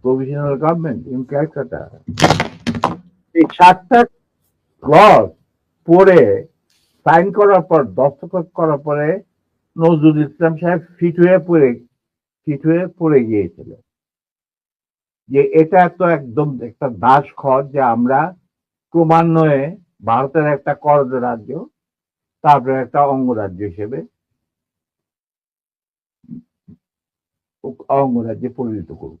provisional government in Calcutta. এই সাতটা clause পড়ে সাইন করার পর দস্তখত করার পরে নজরুল ইসলাম সাহেব ফিট হয়ে পড়ে ফিট হয়ে পড়ে গিয়েছিল। যে এটা তো একদম একটা দাস খত যে আমরা ক্রমান্বয়ে ভারতের একটা করজ রাজ্য তারপরে একটা অঙ্গরাজ্য হিসেবে অঙ্গরাজ্যে পরিণত করব।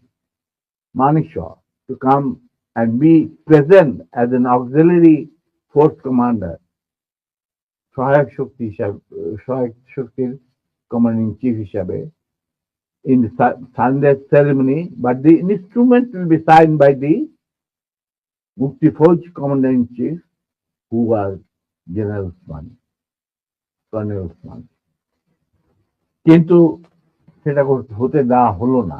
Maneshaw to come and be present as an auxiliary force commander সহায়ক শক্তি হিসাবে সহায়ক শক্তির commanding chief in the Sunday ceremony, but the instrument will be signed by the Mukti Fauj commander in chief, who was General Usman, Colonel Usman. কিন্তু সেটা হতে দেওয়া হলো না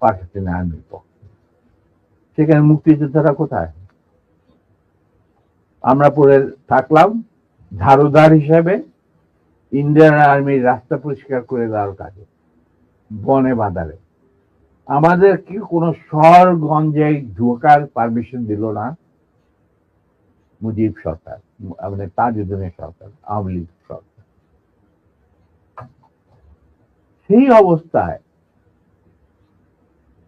পাকিস্তান আর্মির পক্ষে সেখানে মুক্তিযোদ্ধারা কোথায়? আমরা পরে থাকলাম, ঝাড়ুদার হিসাবে, ইন্ডিয়ান আর্মির রাস্তা পরিষ্কার করে দেওয়ার কাজে, বনে বাজারে। আমাদের কি কোনো শহর গঞ্জে ঢোকার পারমিশন দিল না? মুজিব সরকার মানে তাজুদ্দিনের সরকার, আওয়ামী লীগ সরকার। সেই অবস্থায়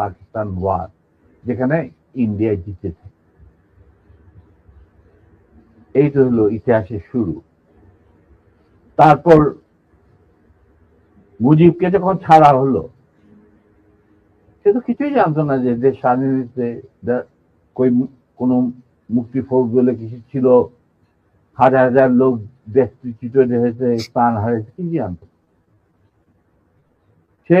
Pakistan war যেখানে ইন্ডিয়া জিতেছে এই তো হলো ইতিহাসের শুরু। তারপর মুজিবকে যখন ছাড়া হলো, সে তো কিছুই জানতো না যে দেশ স্বাধীনতে কই কোনো মুক্তি ফৌজ বলে কিছু ছিল, হাজার হাজার লোক দেশ দেশচ্যুত হয়েছে প্রাণ হারিয়েছে কি জানতো সে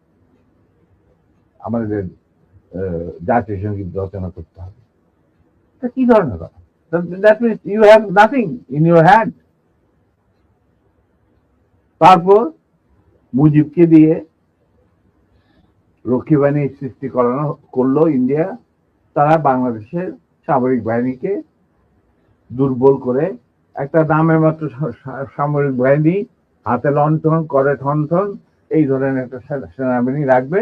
আমাদের জাতীয় সংগীত রচনা করতে হবে। তা কি ধরনের কথা? You have nothing in your hand তারপর মুজিবকে দিয়ে রক্ষী বাহিনী সৃষ্টি করানো, করল ইন্ডিয়া। তারা বাংলাদেশের সামরিক বাহিনীকে দুর্বল করে একটা নামের মাত্র সামরিক বাহিনী হাতে লণ্ঠন, করে ঠনঠন, এই ধরনের একটা সেনাবাহিনী রাখবে।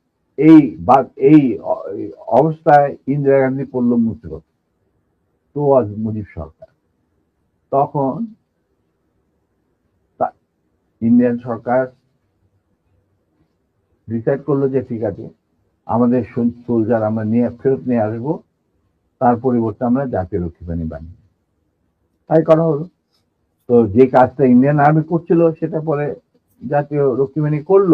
এই এই অবস্থায় ইন্দিরা গান্ধী পড়ল মুসিবত তো আজ মুজিব সরকার। তখন ইন্ডিয়ান সরকার ডিসাইড করল যে ঠিক আছে, আমাদের সোলজার আমরা নিয়ে, ফেরত নিয়ে আসব, তার পরিবর্তে আমরা জাতীয় রক্ষী বাহিনী বানিয়ে তাই করা হলো। তো যে কাজটা ইন্ডিয়ান আর্মি করছিল, সেটা পরে জাতীয় রক্ষী বাহিনী করল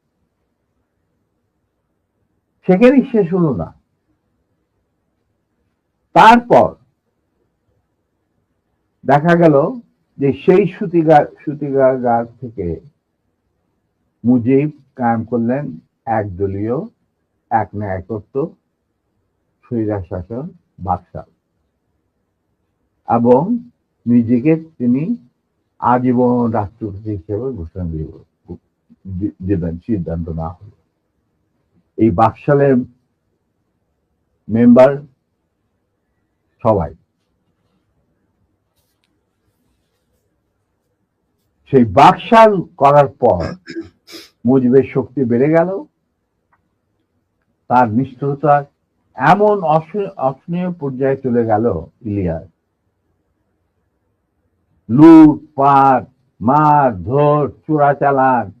সেখানেই শেষ হলো না। তারপর দেখা গেল যে সেই সুতিগার সুতিগার থেকে মুজিব কায়েম করলেন একদলীয়, এক ন্যায়কত্ব স্বৈরার শাসন বাকশাল। এবং নিজেকে তিনি আজীবন রাষ্ট্রপতি হিসেবে ঘোষণা দিব- দেবেন, সিদ্ধান্ত না হলো। এই বাকশালের মেম্বার সবাই। সেই বাকশাল করার পর মুজিবের শক্তি বেড়ে গেল। তার নিষ্ঠুরতা এমন অস- অসহনীয় পর্যায়ে চলে গেল ইলিয়াস। লুট, পাট, মার, ধর, চোরাচালান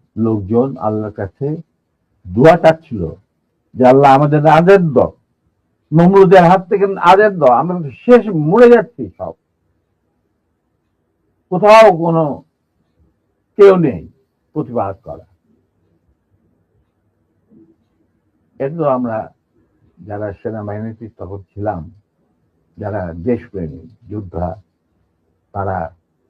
লোকজন আল্লাহর কাছে দোয়া চাচ্ছিল যে আল্লাহ আমাদের আদের দাও নমরুদের হাত থেকে আদের দাও আমরা শেষ মরে যাচ্ছি সব। কোথাও কোনো কেউ নেই প্রতিবাদ করা। এটা আমরা যারা সেনাবাহিনীতে তখন ছিলাম, যারা দেশপ্রেমী যোদ্ধা, তারা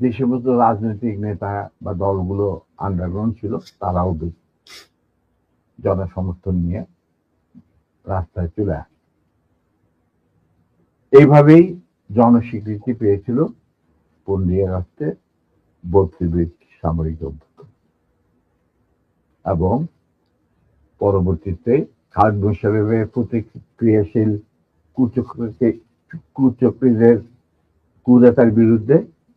যে সমস্ত রাজনৈতিক নেতা বা দলগুলো আন্ডারগ্রাউন্ড ছিল, তারাও বেশ জনসমর্থন নিয়ে রাস্তায় চলে আসে। এইভাবেই জনস্বীকৃতি পেয়েছিল পনেরোই আগস্টে বত্রিশ সামরিক অভ্যুত্থান। এবং পরবর্তীতে খালেদ মুশারফের প্রতিক্রিয়াশীল কুচক্রকে কুচক্রীদের কুদাতার বিরুদ্ধে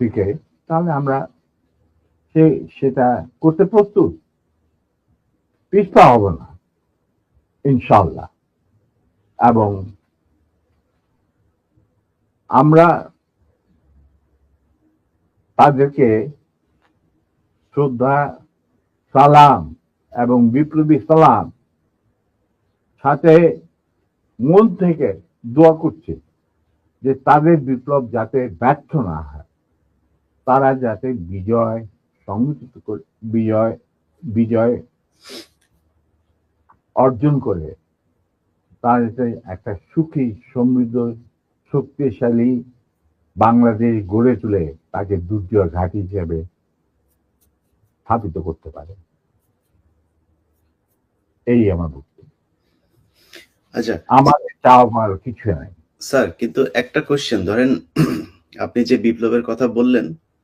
থেকে, তাহলে আমরা সে, সেটা করতে প্রস্তুত। পিছপা হব না ইনশাল্লাহ এবং আমরা তাদেরকে শ্রদ্ধা, সালাম এবং বিপ্লবী সালাম সাথে মন থেকে দোয়া করছে যে তাদের বিপ্লব যাতে ব্যর্থ না হয়। তারা যাতে বিজয় সংগঠিত করে বিজয় বিজয় অর্জন করে তারা একটা সুখী সমৃদ্ধ শক্তিশালী বাংলাদেশ গড়ে তুলে তাকে দুর্যোগ ঘাঁটি হিসেবে স্থাপিত করতে পারে। এই আমার বক্তব্য। আচ্ছা। আমার চাওয়া পাওয়ার কিছু নাই। স্যার কিন্তু একটা কোশ্চেন ধরেন আপনি যে বিপ্লবের কথা বললেন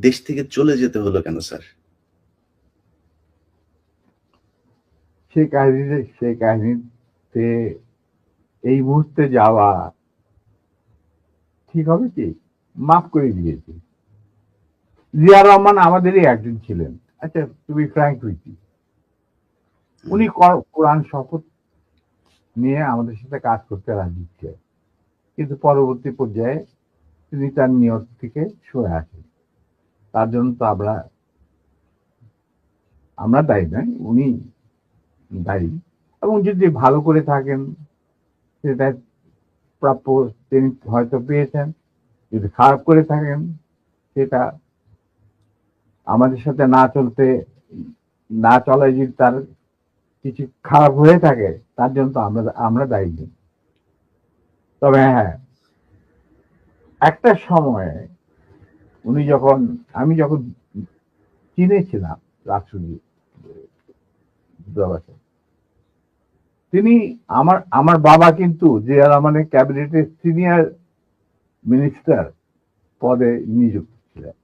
দেশ থেকে চলে যেতে হলো কেন স্যার? সে কাহিনীতে সে কাহিনীতে এই মুহূর্তে যাওয়া ঠিক হবে কি? মাফ করে দিয়েছি। জিয়া রহমান আমাদেরই একজন ছিলেন। আচ্ছা তুমি ফ্র্যাঙ্ক উইথ উনি কর- কোরআন শপথ নিয়ে আমাদের সাথে কাজ করতে রাজি ছিলেন। কিন্তু পরবর্তী পর্যায়ে তিনি তার নিয়ত থেকে সরে আসেন। তার জন্য তো আমরা আমরা দায়ী নয়, উনি দায়ী। এবং যদি ভালো করে থাকেন, সেটা প্রাপ্য, তিনি হয়তো পেয়েছেন। যদি খারাপ করে থাকেন, সেটা আমাদের সাথে না চলতে, না চলায় যদি তার কিছু খারাপ হয়ে থাকে, তার জন্য তো আমরা আমরা দায়ী নেই। তবে হ্যাঁ একটা সময়ে উনি যখন, আমি যখন চিনেছিলাম রাষ্ট্রজি দূতাবাসে, তিনি আমার আমার বাবা কিন্তু যে আর মানে ক্যাবিনেটের সিনিয়র মিনিস্টার পদে নিযুক্ত ছিলেন।